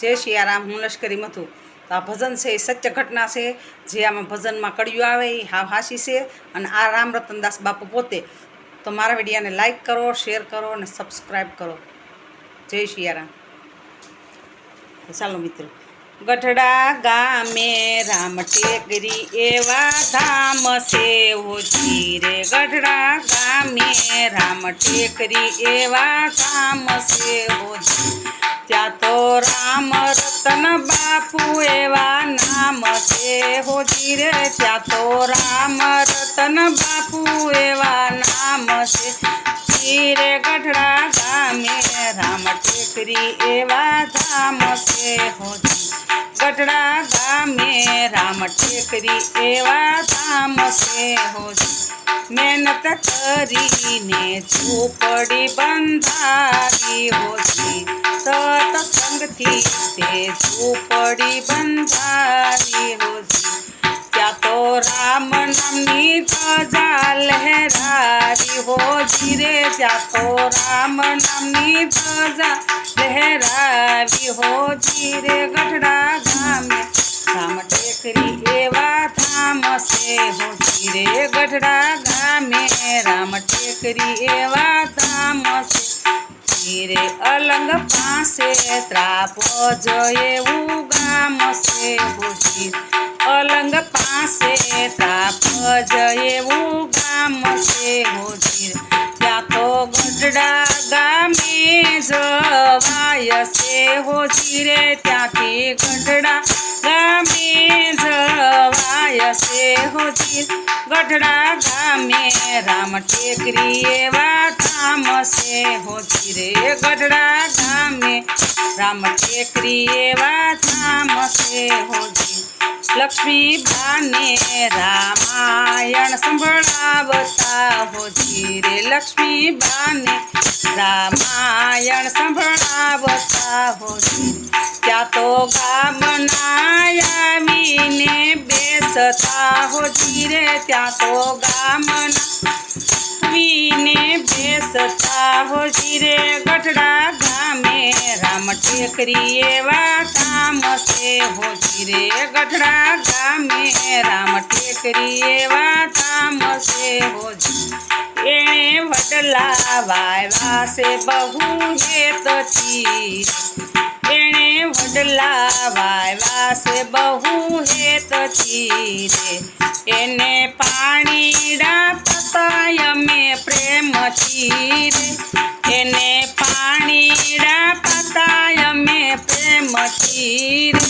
જય સિયારામ હું લશ્કરી મથું તો આ ભજન છે, એ સત્ય ઘટના છે, જે આમાં ભજનમાં કડિયું આવે, એ હાવ હાસી છે, અને આ રામ રતનદાસ બાપુ પોતે. તો મારા વિડીયાને લાઈક કરો શેર કરો, અને સબસ્ક્રાઈબ કરો. જય સિયારામ ચાલો મિત્રો. ગઢડા ગામે રામ ટેકરી એવા ધામ છે, ઓછી રે ગઢડા ગામે. રામ ટેકરી એવા કામ છે ત્યાં તો રામ રતન બાપુ એવા નામ છે હોજી રે. ત્યાં તો રામ રતન બાપુ એવા નામ છે. ચીરે ગઢડા ગામે રામ ટેકરી એવા ધામ છે હોજી. ગઢડા ગામે રામ ટેકરી એવા ધામ છે હોજી મહેનત કરીને ઝૂંપડી બંધાવી હોજી સત્સંગથી તે ઝૂંપડી બંધાવી હોજી ત્યાં તો રામ નામની ધજા લહેરાવી હોજી રે ત્યાં તો રામ નામની ધજા લહેરાવી હોજી રે ગઢડા ગઢડા ગામે રામ ટેકરી એવા ધામ છે. રે અલંગ પાસે ત્રાપો જ ગામ છે. હોજી અલંગ પાસે ત્રાપ જ ગામ છે. હોજી ત્યાં તો ગઢડા ગામે જવાય છે. હોજી રે ત્યાંથી ગઢડા ગઢડા ગામે રામ ટેકરી એવા ધામ છે હોજી રે ગઢડા ગામે રામ ટેકરી એવા ધામ છે હોજી લક્ષ્મી બાને રામાયણ સંભળાવતા હોજી રે લક્ષ્મી બાને રામાયણ સંભળાવતા હોજી ત્યાં તો ગામના આવીને બેસતા હોજી રે ત્યાં તો ગામના વીને બેસતા હોજી રે ગઢડા ગામે. રામ ટેકરી એવા કામ છે હોજી રે ગઢડા ગામે. રામ ટેકરી એવા કામ છે હોજી એણે વડલા વાવ્યા છે બહુ હેતથી. વડલા વાવ્યા છે બહુ હેતથી રે. એને પાણી પતાય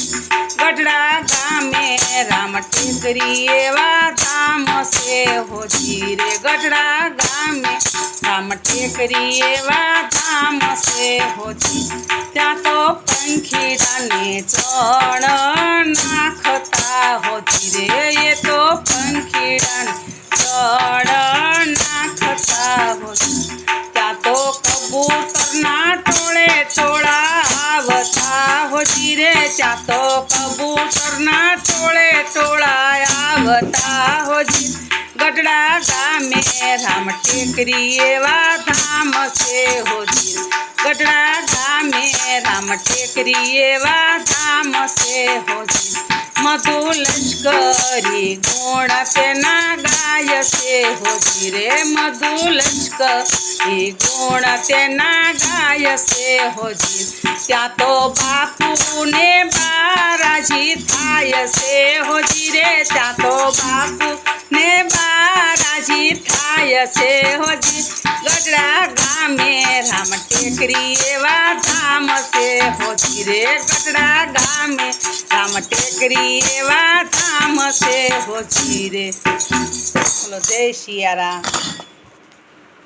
ગઢડા ગામે રામ ટેકરી એવા ધામ છે હોજી રે ગઢડા ગામે રામ ટેકરી એવા ધામ છે હોજી ત્યાં તો પંખીડાને ચણ નાખતા હોજી રે કબૂતરના ટોળે ટોળા આવતા હોજી. ગઢડા ગામે રામ ટેકરી એવા ધામ છે હોજી. ગઢડા ગામે રામ ટેકરી એવા ધામ છે હોજી. मधु लश्करी गुण से नागाय से होती रे मधु लश्करी गुण से नागाय से होती तो त्या तो बापू ने बाराजी थाय से होती रे त्या तो बापू ને બારાજી થાય છે હોજી ગઢડા ગામે રામ ટેકરી એવા ધામ છે હોજી રે ગઢડા ગામે. રામ ટેકરી એવા ધામ છે હોજી રે. બોલો, જય સિયારામ